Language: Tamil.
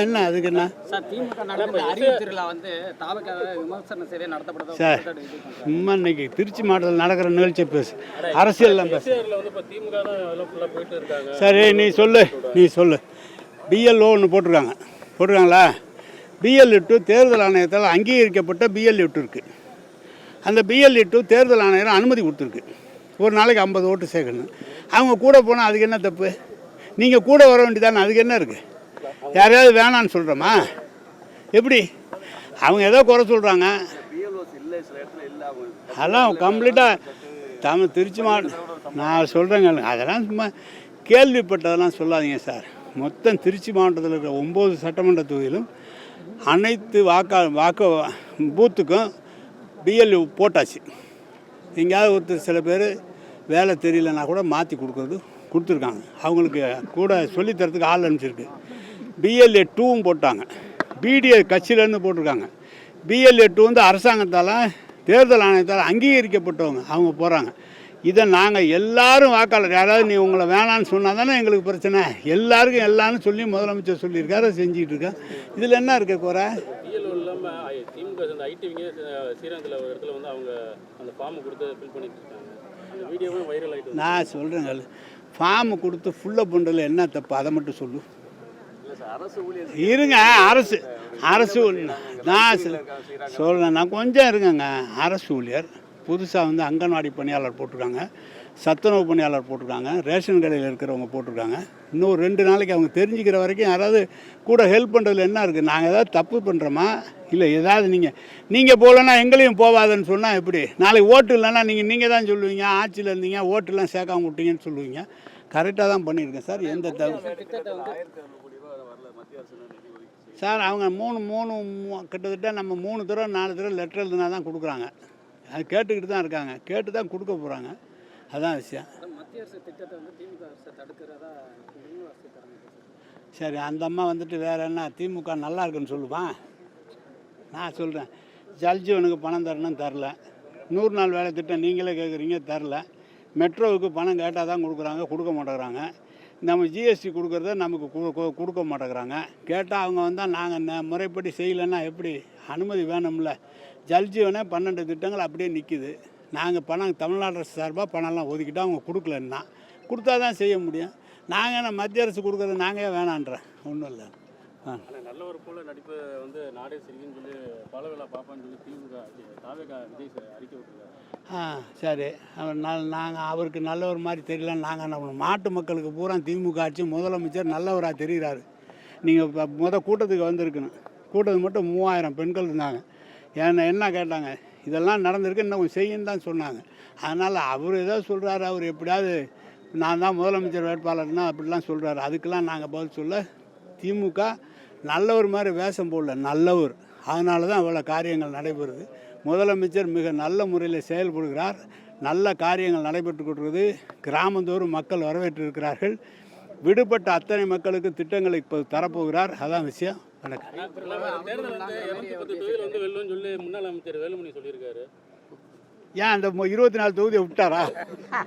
என்ன அதுக்கு என்ன சார் சும்மா இன்னைக்கு திருச்சி மாவட்டத்தில் நடக்கிற நிகழ்ச்சியை பேசு. அரசியல்லாம் பேசு. சரி நீ சொல்லு நீ சொல்லு. பிஎல்ஓ ஒன்று போட்டிருக்காங்க. போட்டிருக்காங்களா? பிஎல்இ டூ தேர்தல் ஆணையத்தால் அங்கீகரிக்கப்பட்ட பிஎல்இ டூ இருக்குது அந்த பிஎல்இ டூ தேர்தல் ஆணையர் அனுமதி கொடுத்துருக்கு. ஒரு நாளைக்கு ஐம்பது ஓட்டு சேர்க்கணும் அவங்க கூட போனால் அதுக்கு என்ன தப்பு? நீங்கள் கூட வர வேண்டியதானே அதுக்கு என்ன இருக்குது யாரையாவது வேணான்னு சொல்கிறோமா எப்படி? அவங்க ஏதோ குறை சொல்கிறாங்க அதெல்லாம் கம்ப்ளீட்டாக தமிழ் திருச்சி மாவட்டம் நான் சொல்கிறேங்க அதெல்லாம் சும்மா கேள்விப்பட்டதெல்லாம் சொல்லாதீங்க சார். மொத்தம் திருச்சி மாவட்டத்தில் இருக்கிற ஒம்பது சட்டமன்ற தொகுதியிலும் அனைத்து வாக்கா வாக்கு பூத்துக்கும் பிஎல்யூ போட்டாச்சு. எங்கேயாவது ஒருத்தர் சில பேர் வேலை தெரியலன்னா கூட மாற்றி கொடுக்குறது கொடுத்துருக்காங்க. அவங்களுக்கு கூட சொல்லித்தரத்துக்கு ஆள் அனுப்பிச்சிருக்கு. பிஎல்ஏ டூவும் போட்டாங்க. பிடிஏ கட்சியிலேருந்து போட்டிருக்காங்க. பிஎல்ஏ டூ வந்து அரசாங்கத்தால் தேர்தல் ஆணையத்தால் அங்கீகரிக்கப்பட்டவங்க. அவங்க போகிறாங்க இதை நாங்கள் எல்லாரும் வாக்காளர் யாராவது நீ உங்களை வேணான்னு சொன்னால் தானே எங்களுக்கு பிரச்சனை. எல்லாருக்கும் எல்லாரும் சொல்லி முதலமைச்சர் சொல்லியிருக்காரு செஞ்சுக்கிட்டு இருக்கேன் இதில் என்ன இருக்க குறை நான் சொல்கிறேங்க ஃபார்ம் கொடுத்து ஃபுல்லப் பண்ணுறதுல என்ன தப்பு? அதை மட்டும் சொல்லு. இருங்க அரசு அரசு. நான் சொல்கிறேன் நான் கொஞ்சம் இருங்கங்க. அரசு ஊழியர் புதுசாக வந்து அங்கன்வாடி பணியாளர் போட்டிருக்காங்க சத்துணவு பணியாளர் போட்டிருக்காங்க ரேஷன் கடையில் இருக்கிறவங்க போட்டிருக்காங்க. இன்னும் ரெண்டு நாளைக்கு அவங்க தெரிஞ்சுக்கிற வரைக்கும் யாராவது கூட ஹெல்ப் பண்ணுறதுல என்ன இருக்குது நாங்கள் ஏதாவது தப்பு பண்ணுறோமா இல்லை ஏதாவது நீங்கள் நீங்கள் போகலன்னா எங்களையும் போவாதுன்னு சொன்னால் எப்படி? நாளைக்கு ஓட்டு இல்லைன்னா நீங்கள் நீங்கள் தான் சொல்லுவீங்க ஆட்சியில் இருந்தீங்க ஓட்டுலாம் சேர்க்காம விட்டீங்கன்னு சொல்லுவீங்க. கரெக்டாக தான் பண்ணியிருக்கேன் சார் எந்த வந்து சார் அவங்க மூணு மூணு கிட்டத்தட்ட நம்ம மூணு தடவை நாலு தடவை லெட்டர் எழுதுனா தான் கொடுக்குறாங்க. அது கேட்டுக்கிட்டு தான் இருக்காங்க. கேட்டு தான் கொடுக்க போகிறாங்க அதான் விஷயம். சரி அந்த அம்மா வந்துட்டு வேற என்ன திமுக நல்லா இருக்குன்னு சொல்லுவான் நான் சொல்கிறேன் ஜல்ஜீவனுக்கு பணம் தரணும் தரல. நூறு நாள் வேலை திட்டம் நீங்களே கேட்குறீங்க தரல. மெட்ரோவுக்கு பணம் கேட்டால் தான் கொடுக்குறாங்க கொடுக்க மாட்டேங்கிறாங்க. நம்ம ஜிஎஸ்டி கொடுக்குறத நமக்கு கொடுக்க மாட்டேங்கிறாங்க. கேட்டால் அவங்க வந்தால் நாங்கள் முறைப்படி செய்யலைன்னா எப்படி? அனுமதி வேணும்ல. ஜல்ஜீவனே பன்னெண்டு திட்டங்கள் அப்படியே நிற்கிது நாங்கள் பணம் தமிழ்நாடு அரசு சார்பாக பணம்லாம் ஒதுக்கிட்டு அவங்க கொடுக்கலன்னா கொடுத்தா தான் செய்ய முடியும். நாங்கள் என்ன மத்திய அரசு கொடுக்குறது நாங்கள் வேணான்றேன் ஒன்றும் இல்லை. நல்ல ஒரு போல நடிப்பு வந்து நாடே சிரிக்குன்னு சொல்லி பல வேலை பார்ப்பான்னு சொல்லி திமுக தாவேகா விஜய் அறிக்கை விட்டுருக்காரு. ஆ சரி. அவர் நல் நாங்கள் அவருக்கு நல்லவர் மாதிரி தெரியல நாங்கள் என்ன பண்ணுவோம்? நாட்டு மக்களுக்கு பூரா திமுக ஆட்சி முதலமைச்சர் நல்லவராக தெரிகிறாரு நீங்கள் இப்போ முத கூட்டத்துக்கு வந்திருக்கணும். கூட்டத்துக்கு மட்டும் மூவாயிரம் பெண்கள் இருந்தாங்க. என்ன என்ன கேட்டாங்க? இதெல்லாம் நடந்திருக்கு இன்னும் கொஞ்சம் செய்யுன்னு தான் சொன்னாங்க. அதனால் அவர் ஏதோ சொல்கிறாரு அவர் எப்படியாவது நான் தான் முதலமைச்சர் வேட்பாளர்னா அப்படிலாம் சொல்கிறாரு அதுக்கெல்லாம் நாங்கள் பதில் சொல்ல திமுக நல்லவர் மாதிரி வேஷம் போடல நல்லவர். அதனால தான் அவ்வளோ காரியங்கள் நடைபெறுது. முதலமைச்சர் மிக நல்ல முறையில் செயல்படுகிறார். நல்ல காரியங்கள் நடைபெற்று கொண்டிருக்கிறது கிராமந்தோறும் மக்கள் வரவேற்றிருக்கிறார்கள். விடுபட்ட அத்தனை மக்களுக்கு திட்டங்களை இப்போ தரப்போகிறார். அதான் விஷயம். வணக்கம். ஏன் அந்த இருபத்தி நாலு தொகுதியை விட்டாரா?